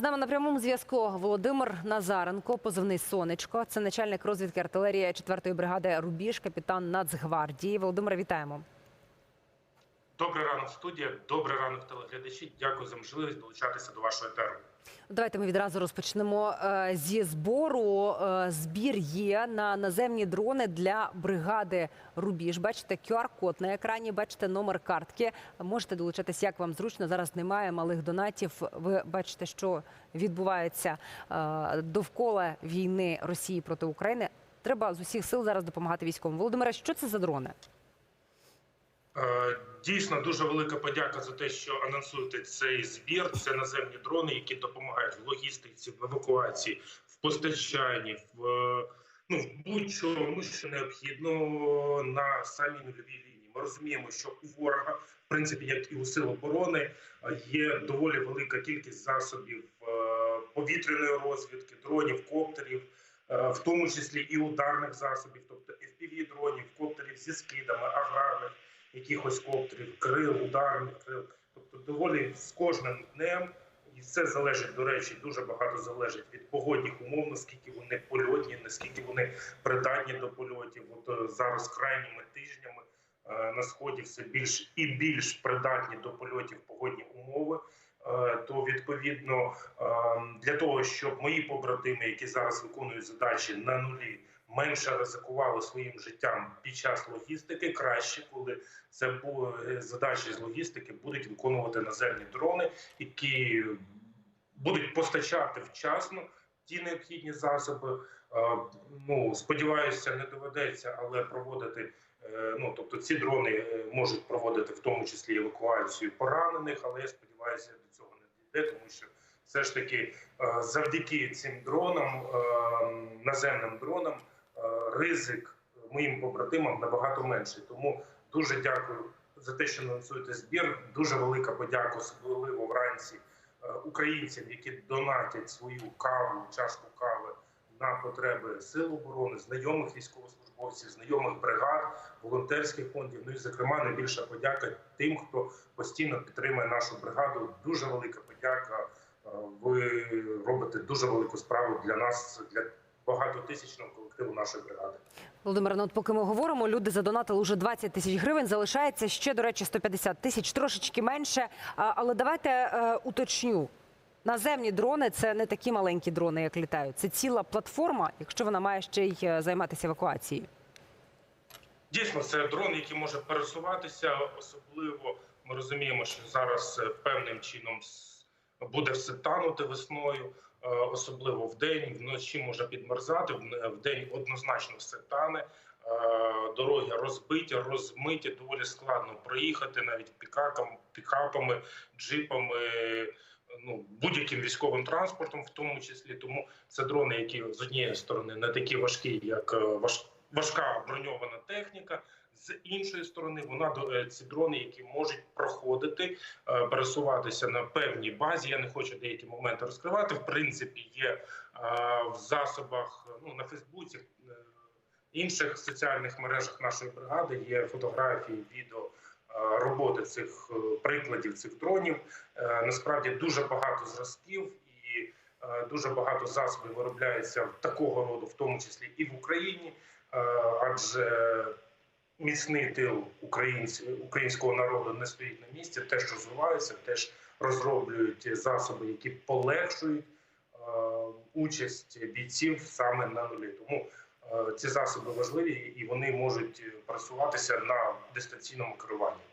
З нами на прямому зв'язку Володимир Назаренко, позивний Сонечко. Це начальник розвідки артилерії 4-ї бригади Рубіж, капітан Нацгвардії. Володимир, вітаємо. Добрий ранок, студія. Добрий ранок, телеглядачі. Дякую за можливість долучатися до вашої теми. Давайте ми відразу розпочнемо е, зі збору. Е, Збір є на наземні дрони для бригади Рубіж. Бачите QR-код на екрані, бачите номер картки. Можете долучатись, як вам зручно. Зараз немає малих донатів. Ви бачите, що відбувається е, довкола війни Росії проти України. Треба з усіх сил зараз допомагати військовим. Володимире, що це за дрони? Дійсно, дуже велика подяка за те, що анонсуєте цей збір. Це наземні дрони, які допомагають в логістиці, в евакуації, в постачанні, в е, ну в будь-чому, що необхідно на самій нульовій лінії. Ми розуміємо, що у ворога, в принципі, як і у сил оборони, є доволі велика кількість засобів е, повітряної розвідки, дронів, коптерів. е, В тому числі і ударних засобів, тобто fpv дронів, коптерів зі скидами, аграрних якихось коптерів, крил, ударних крил. Тобто доволі з кожним днем, і все залежить, до речі, дуже багато залежить від погодних умов, наскільки вони польотні, наскільки вони придатні до польотів. От е, зараз крайніми тижнями е, на сході все більш і більш придатні до польотів погодні умови. Е, То відповідно е, для того, щоб мої побратими, які зараз виконують задачі на нулі, менше ризикували своїм життям під час логістики, краще, коли це е, задачі з логістики будуть виконувати наземні дрони, які будуть постачати вчасно ті необхідні засоби. Е, Ну сподіваюся, не доведеться, але проводити. е, Ну тобто ці дрони можуть проводити в тому числі евакуацію поранених, але я сподіваюся, до цього не дійде, тому що все ж таки завдяки цим дронам, е, наземним дронам, ризик моїм побратимам набагато менший. Тому дуже дякую за те, що анонсуєте збір. Дуже велика подяка, особливо вранці е, українцям, які донатять свою каву, чашку кави на потреби сил оборони, знайомих військовослужбовців, знайомих бригад, волонтерських фондів. Ну і зокрема найбільша подяка тим, хто постійно підтримує нашу бригаду. Дуже велика подяка. Е, Ви робите дуже велику справу для нас, для багатотисячного колективу нашої бригади. Володимир, ну от поки ми говоримо, люди задонатили уже 20 тисяч гривень. Залишається ще, до речі, 150 тисяч, трошечки менше. А, Але давайте е, уточню. Наземні дрони це не такі маленькі дрони, як літають. Це ціла платформа, якщо вона має ще й е, займатися евакуацією. Дійсно, це дрон, який може пересуватися. Особливо ми розуміємо, що зараз е, певним чином буде все танути весною, особливо в день, вночі може підмерзати. в- В день однозначно все тане. Е, Дороги розбиті, розмиті, доволі складно проїхати навіть пікакам, пікапами, джипами. Ну, будь-яким військовим транспортом, в тому числі, тому це дрони, які з однієї сторони не такі важкі, як е, важка броньована техніка. З іншої сторони, вона е, ці дрони, які можуть проходити, е, пересуватися на певній базі. Я не хочу деякі моменти розкривати. В принципі, є е, в засобах ну на Фейсбуці. Інших соціальних мережах нашої бригади є фотографії, відео роботи цих прикладів цих дронів. Насправді дуже багато зразків і дуже багато засобів виробляється такого роду, в тому числі і в Україні, адже міцний тил українців українського народу не стоїть на місці, теж розвиваються, теж розроблюють засоби, які полегшують е, участь бійців саме на нулі. Тому е, ці засоби важливі і вони можуть працюватися на дистанційному керуванні.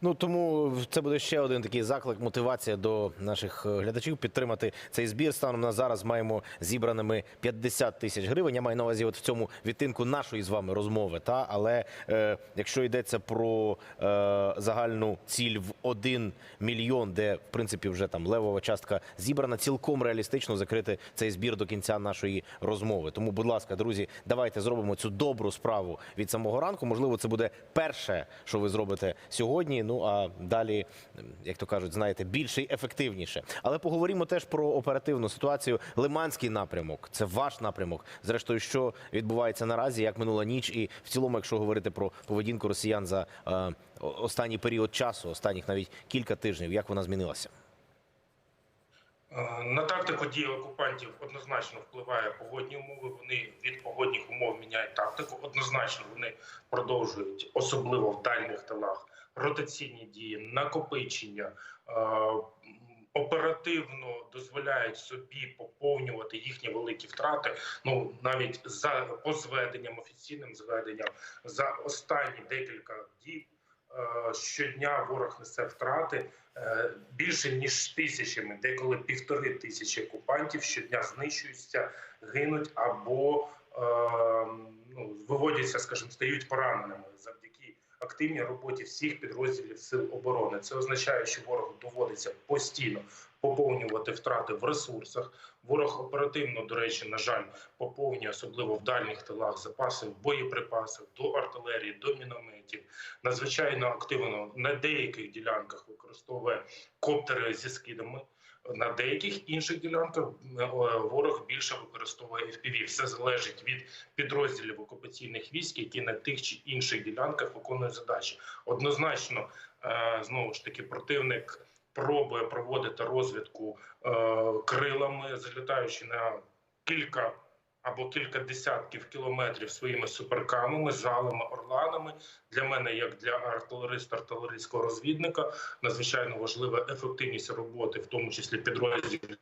Ну тому це буде ще один такий заклик, мотивація до наших е, глядачів підтримати цей збір. Станом на зараз маємо зібраними 50 тисяч гривень. Я маю на увазі, от в цьому відтинку нашої з вами розмови. Та але е, якщо йдеться про е, загальну ціль в 1 мільйон, де в принципі вже там левова частка зібрана, цілком реалістично закрити цей збір до кінця нашої розмови. Тому, будь ласка, друзі, давайте зробимо цю добру справу від самого ранку. Можливо, це буде перше, що ви зробите сьогодні. Ну а далі, як то кажуть, знаєте, більше і ефективніше. Але поговоримо теж про оперативну ситуацію. Лиманський напрямок це ваш напрямок. Зрештою, що відбувається наразі, як минула ніч, і в цілому, якщо говорити про поведінку росіян за е, останній період часу, останніх навіть кілька тижнів, як вона змінилася? Е, На тактику дії окупантів однозначно впливає погодні умови. Вони від погодних умов міняють тактику. Однозначно вони продовжують, особливо в дальніх тилах, ротаційні дії, накопичення. е, Оперативно дозволяють собі поповнювати їхні великі втрати. Ну навіть за по зведенням, офіційним зведенням за останні декілька діб щодня ворог несе втрати е, більше ніж тисячами, деколи півтори тисячі окупантів щодня знищуються, гинуть або е, ну, виводяться, скажімо, стають пораненими завдяки активній роботі всіх підрозділів сил оборони. Це означає, що ворогу доводиться постійно поповнювати втрати в ресурсах. Ворог оперативно, до речі, на жаль, поповнює особливо в дальніх тилах запаси боєприпасів до артилерії, до мінометів. Надзвичайно активно на деяких ділянках використовує коптери зі скидами. На деяких інших ділянках е, ворог більше використовує FPV. Все залежить від підрозділів окупаційних військ, які на тих чи інших ділянках виконують задачі. Однозначно, е, знову ж таки, противник пробує проводити розвідку е, крилами, залітаючи на кілька або кілька десятків кілометрів своїми суперкамами, жалами, орланами. Для мене, як для артилериста, артилерійського розвідника, надзвичайно важлива ефективність роботи, в тому числі підрозділів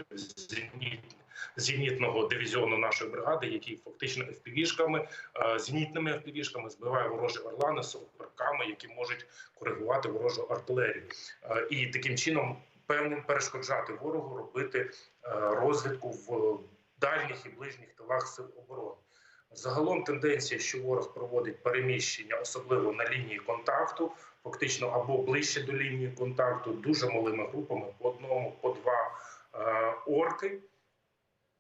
зенітного дивізіону нашої бригади, який фактично FPV-шками, е, зенітними FPV-шками збиває ворожі орлани суперками, які можуть коригувати ворожу артилерію, Е, і таким чином певним перешкоджати ворогу робити е, розвідку в дальніх і ближніх тилах сил оборони. Загалом тенденція, що ворог проводить переміщення, особливо на лінії контакту, фактично або ближче до лінії контакту, дуже малими групами по одному, по два е, орки.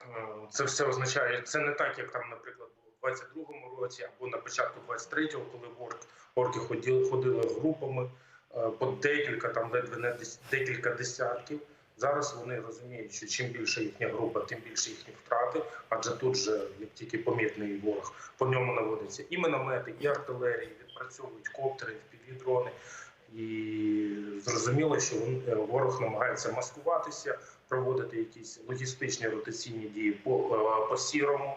Е, Це все означає, це не так, як там, наприклад, було в 22-му році або на початку 23-го, коли орк, орки ходили, ходили групами е, по декілька, там ледве не декілька десятків. Зараз вони розуміють, що чим більше їхня група, тим більше їхні втрати. Адже тут же, як тільки помітний ворог, по ньому наводяться і міномети, і артилерії, відпрацьовують коптери, дрони. І зрозуміло, що е, ворог намагається маскуватися, проводити якісь логістичні ротаційні дії по, е, по сірому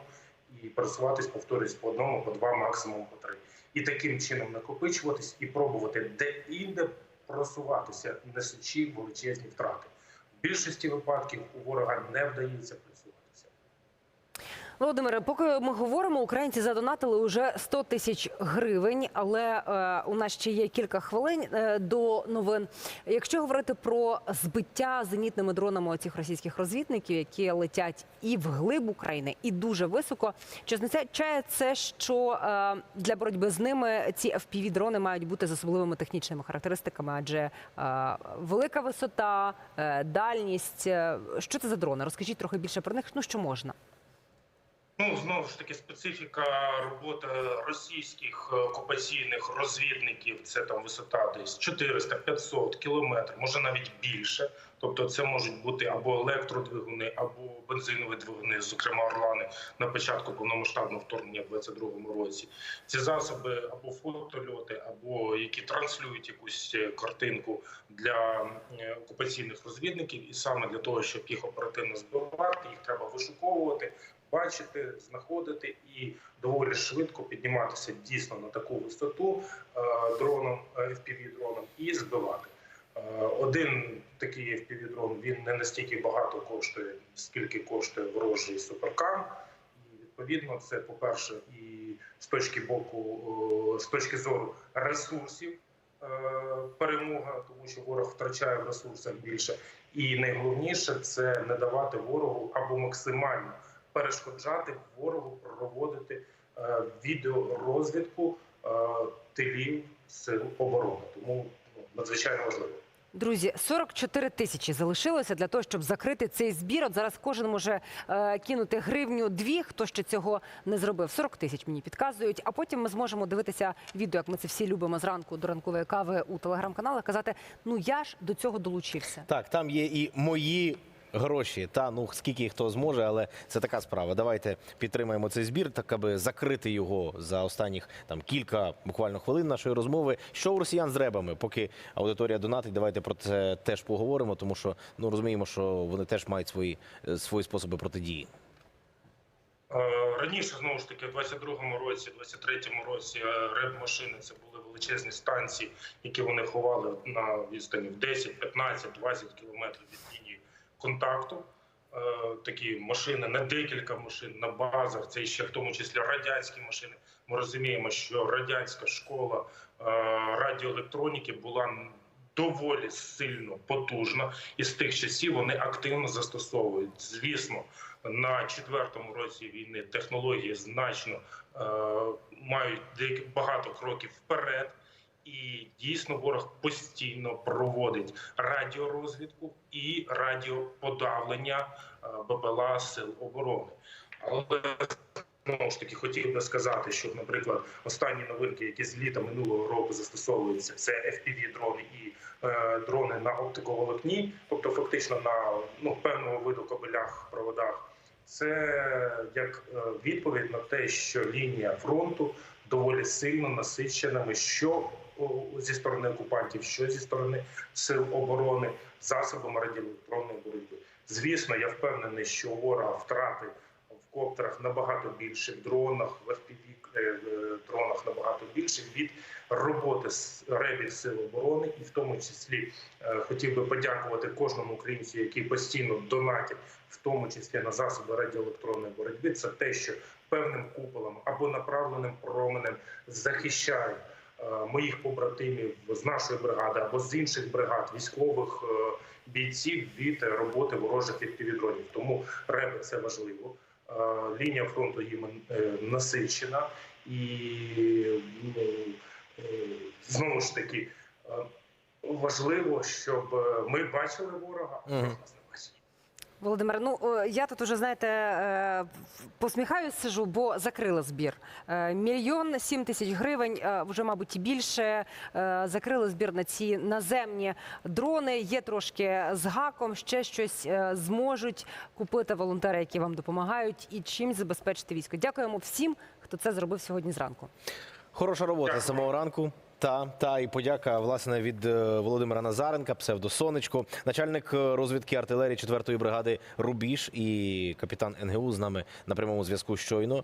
і просуватись, повторюсь, по одному, по два, максимум по три. І таким чином накопичуватись і пробувати де-інде просуватися, несучи величезні втрати. Більшості випадків у ворога не вдається. Володимире, поки ми говоримо, українці задонатили уже 100 тисяч гривень, але е, у нас ще є кілька хвилин е, до новин. Якщо говорити про збиття зенітними дронами цих російських розвідників, які летять і вглиб України, і дуже високо, чи означає це, що е, для боротьби з ними ці fpv дрони мають бути з особливими технічними характеристиками? Адже е, велика висота, е, дальність. Е, Що це за дрони? Розкажіть трохи більше про них. Ну що можна? Ну знову ж таки, специфіка роботи російських е, окупаційних розвідників це там висота десь 400-500 кілометрів, може навіть більше. Тобто, це можуть бути або електродвигуни, або бензинові двигуни, зокрема Орлани, на початку повномасштабного вторгнення в 22-му році. Ці засоби або фотольоти, або які транслюють якусь е, картинку для е, окупаційних розвідників, і саме для того, щоб їх оперативно збивати, їх треба вишуковувати бачити, знаходити і доволі швидко підніматися дійсно на таку висоту е, дроном, fpv дроном і збивати. Е, Один такий fpv дрон він не настільки багато коштує, скільки коштує ворожий суперкам. І відповідно, це по-перше, і з точки боку, е, з точки зору ресурсів перемога, тому що ворог втрачає в ресурсах більше. І найголовніше це не давати ворогу або максимально перешкоджати ворогу проводити е, відеорозвідку е, тилів сил оборони. Тому ну, надзвичайно важливо. Друзі, 44 тисячі залишилося для того, щоб закрити цей збір. От зараз кожен може е, кинути гривню дві, хто ще цього не зробив. 40 тисяч мені підказують. А потім ми зможемо дивитися відео, як ми це всі любимо зранку до ранкової кави у телеграм-каналах. Казати, ну я ж до цього долучився. Так, там є і мої гроші. Та ну скільки хто зможе, але це така справа. Давайте підтримаємо цей збір, так аби закрити його за останніх там кілька буквально хвилин нашої розмови. Що у росіян з ребами? Поки аудиторія донатить, давайте про це теж поговоримо, тому що ну розуміємо, що вони теж мають свої, е, свої способи протидії. Е, Раніше знову ж таки, в 22-му році, 23-му році е, реп машини це були величезні станції, які вони ховали на відстані в 10, 15, 20 кілометрів від лінії контакту. Е, Такі машини на декілька машин на базах. Це ще в тому числі радянські машини. Ми розуміємо, що радянська школа е, радіоелектроніки була доволі сильно потужна, і з тих часів вони активно застосовують. Звісно, на четвертому році війни технології значно е, мають багато кроків вперед. І дійсно ворог постійно проводить радіорозвідку і радіоподавлення е, БПЛА сил оборони. Але знову ж таки хотів би сказати, що, наприклад, останні новинки, які з літа минулого року застосовуються, це fpv дрони і е, дрони на оптиковолокні, тобто фактично на ну, певного виду кабелях, проводах. Це як е, відповідь на те, що лінія фронту доволі сильно насиченими, що зі сторони окупантів, що зі сторони сил оборони, засобами радіоелектронної боротьби. Звісно, я впевнений, що ворога втрати в коптерах набагато більше, в дронах, в FPV дронах набагато більше від роботи з ребів сил оборони, і в тому числі е, хотів би подякувати кожному українцю, який постійно донатить, в тому числі на засоби радіоелектронної боротьби. Це те, що певним куполом або направленим променем захищає е, моїх побратимів з нашої бригади або з інших бригад військових е, бійців від роботи ворожих відповідронів. Тому реби це важливо. Е, Лінія фронту їм е, насичена. І ну, е, знову ж таки важливо, щоб ми бачили ворога, а ворог Мгм. нас не бачить. Володимир, ну е, я тут уже знаєте е, посміхаюсь, сижу, бо закрили збір. Е, Мільйон сім тисяч гривень, вже мабуть і більше. Закрили збір на ці наземні дрони. Є трошки з гаком, ще щось зможуть купити волонтери, які вам допомагають, і чим забезпечити військо. Дякуємо всім, хто це зробив сьогодні зранку. Хороша робота з самого ранку. Та та і подяка власне від е, Володимира Назаренка, псевдосонечко, начальник е, розвідки артилерії 4-ї бригади Рубіж і капітан НГУ з нами на прямому зв'язку щойно.